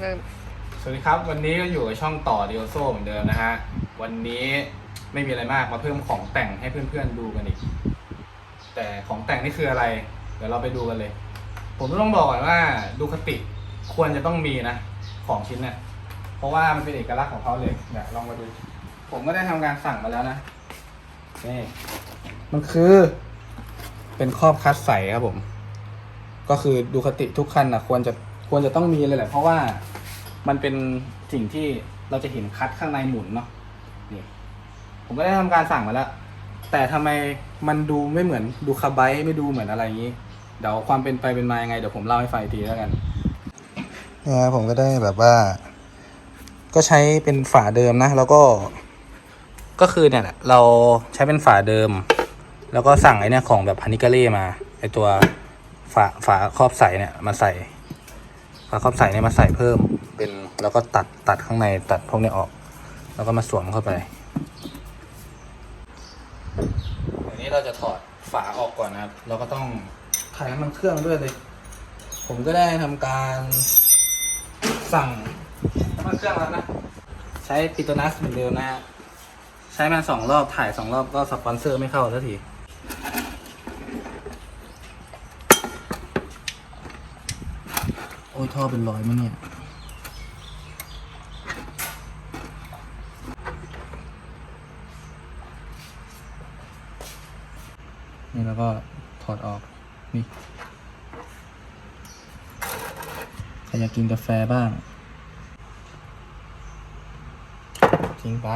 เริ่มสวัสดีครับ วันนี้ก็อยู่กับช่องต่อดิโอโซเหมือนเดิมนะฮะ วันนี้ไม่มีอะไรมากมาเพิ่มของแต่งให้เพื่อนๆดูกันอีก แต่ของแต่งนี่คืออะไร เดี๋ยวเราไปดูกันเลย ผมต้องบอกก่อนว่าดูคติควรจะต้องมีนะ ของชิ้นเนี่ยเพราะว่ามันเป็นเอกลักษณ์ของเขาเลยเนี่ยลองมาดู ผมก็ได้ทำการสั่งมาแล้วนะนี่มันคือ เป็นครอบคัดใสครับผม ก็คือดูคติทุกคันนะควรจะ ควรจะต้องมีเลยแหละเพราะว่ามันเป็นสิ่งที่เราจะเห็นคัดข้างในหมุนเนาะนี่ผมก็ได้ทำการสั่งมาแล้ว แต่ทำไมมันดูไม่เหมือนดูคาไบต์ไม่ดูเหมือนอะไรอย่างนี้ เดี๋ยวความเป็นไปเป็นมายังไงเดี๋ยวผมเล่าให้ฟังทีแล้วกันนี่ยผมก็ได้แบบว่า ก็ใช้เป็นฝาเดิมนะ แล้วก็ ก็คือเนี่ยแหละเราใช้เป็นฝาเดิม แล้วก็สั่งไอ้เนี่ยของแบบฮันิกาเล่มาไอตัวฝาฝาครอบใสเนี่ยมาใส่ ฝาครอบใสเนี่ยมาใส่เพิ่ม เป็นแล้วก็ตัดตัดข้างในตัดพวกนี้ออก แล้วก็มาสวมเข้าไปอันนี้เราจะถอดฝาออกก่อนนะครับ เราก็ต้องถ่ายน้ำมันเครื่องด้วยเลย ผมก็ได้ทำการสั่งน้ำมันเครื่องแล้วนะ ใช้ปิโตนัสเหมือนเดิมนะฮะใช้มาสองรอบถ่ายสองรอบก็สปอนเซอร์ไม่เข้าสักที อ้ยท่อเป็นรอยมั้ยเนี่ยนี่แล้วก็ถอดออก นี่ใครอยากกินกาแฟบ้างทิ้งไป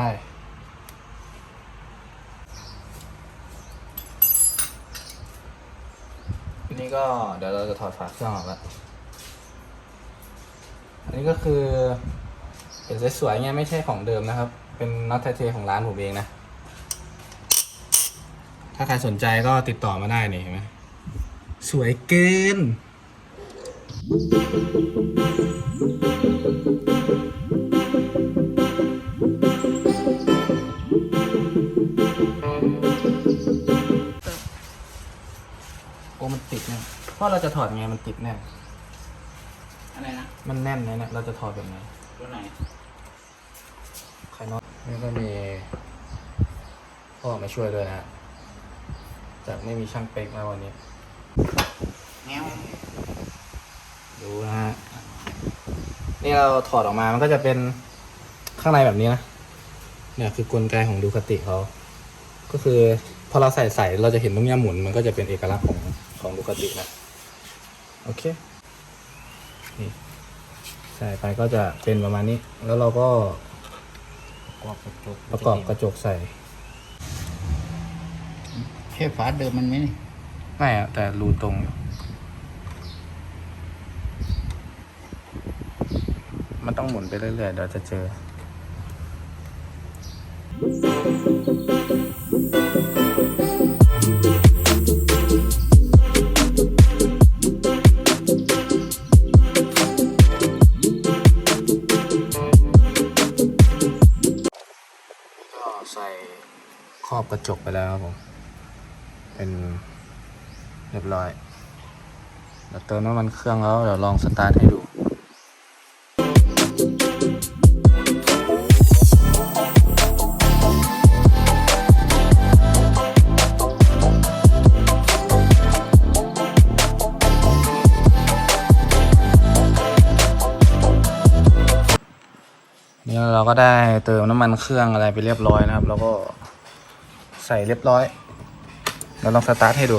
ทีนี้ก็เดี๋ยวเราจะถอดฝาเครื่องออกแล้ว อันนี้ก็คือเห็นสวยๆเงี้ยไม่ใช่ของเดิมนะครับ เป็นน็อตไทเทของร้านผมเองนะ ถ้าใครสนใจก็ติดต่อมาได้นี่เห็นไหมสวยเกินโอ้มันติดแน่เพราะเราจะถอดไงมันติดแน่ อะไรนะมันแน่นเลยเนี่ยเราจะถอดแบบไหนตัวไหนไข่น็อตนี่ก็มีพ่อมาช่วยด้วยนะฮะจากไม่มีช่างเป๊กมาวันนี้แนวดูนะฮะ นี่เราถอดออกมา มันก็จะเป็นข้างในแบบนี้นะ เนี่ยคือกลไกของดูคติเขา ก็คือพอเราใส่ใส่เราจะเห็นตรงเนี้ยหมุน มันก็จะเป็นเอกลักษณ์ของของดูคตินะ โอเค นี่ใส่ไปก็จะเป็นประมาณนี้ แล้วเราก็กรอบกระจกประกอบกระจกใส่แค่ฝาเดิมมันไหมนี่ไม่อะแต่รูตรงอยู่มันต้องหมุนไปเรื่อยๆเดี๋ยวจะเจอ ครอบกระจกไปแล้วครับผม เป็นเรียบร้อย เดี๋ยวเติมน้ำมันเครื่องแล้วเดี๋ยวลองสตาร์ทให้ดูนี่เราก็ได้เติมน้ำมันเครื่องอะไรไปเรียบร้อยนะครับ แล้วก็ ใส่เรียบร้อย เราลองสตาร์ทให้ดู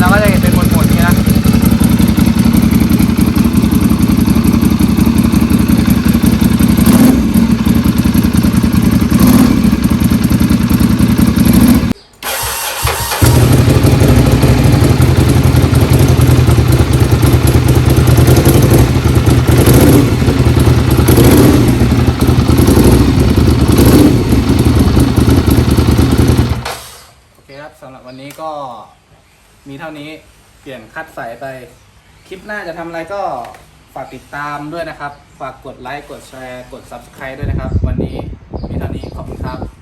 เราก็จะเห็นเป็นหมดๆนี้นะ โอเคครับสำหรับวันนี้ก็มีเท่านี้เปลี่ยนคัดใส่ไป คลิปหน้าจะทำอะไรก็ฝากติดตามด้วยนะครับ ฝากกดไลค์กดแชร์ กด Subscribe ด้วยนะครับ วันนี้มีเท่านี้ขอบคุณครับ